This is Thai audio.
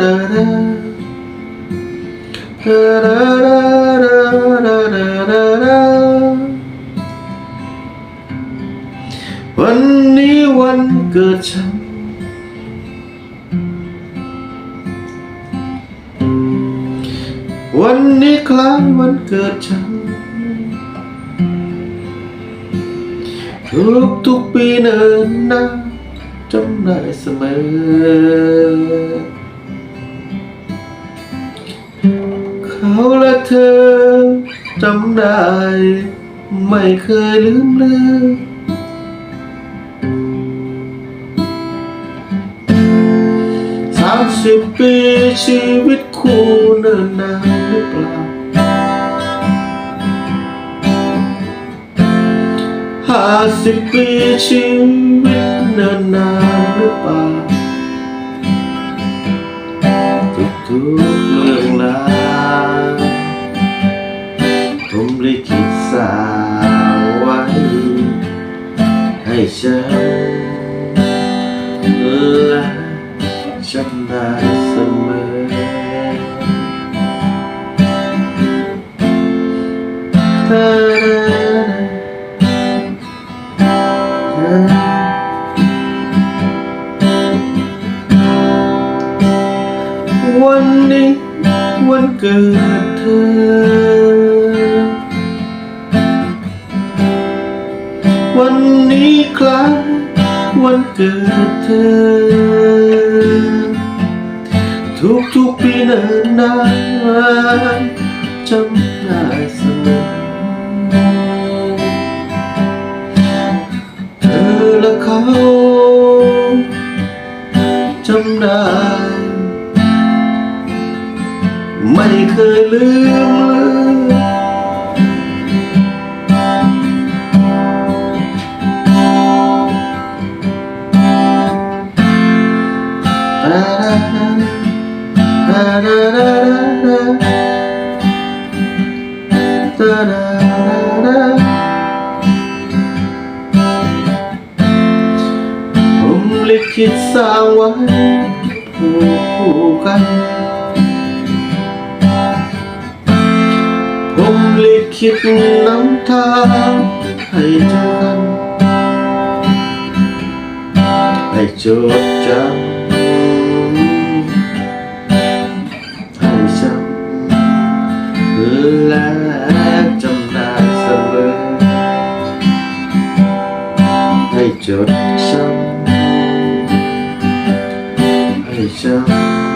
วันนี้วันเกิดฉัน วันนี้คล้ายวันเกิดฉัน ทุกทุกปีเนินนาจำได้เสมอ และเธอจำได้ ไม่เคยลืมเลือนสามสิบปีชีวิตคู่เนินนานหรือเปล่าห้าสิบปีชีวิตเนินนานหรือเปล่าทุก gian là chẳng là giấc mơ quên đi quên cơn thơ. วันเกิดเธอ ทุกทุกปีเนิ่นนานจำได้เสมอเธอและเขาจำได้ ไม่เคยลืม ผมลิขิตสร้างไว้คู่คู่กันผมลิขิตนำทางให้เจอกันให้จดจำ และจำได้เสมอ ให้จดจำให้จำและ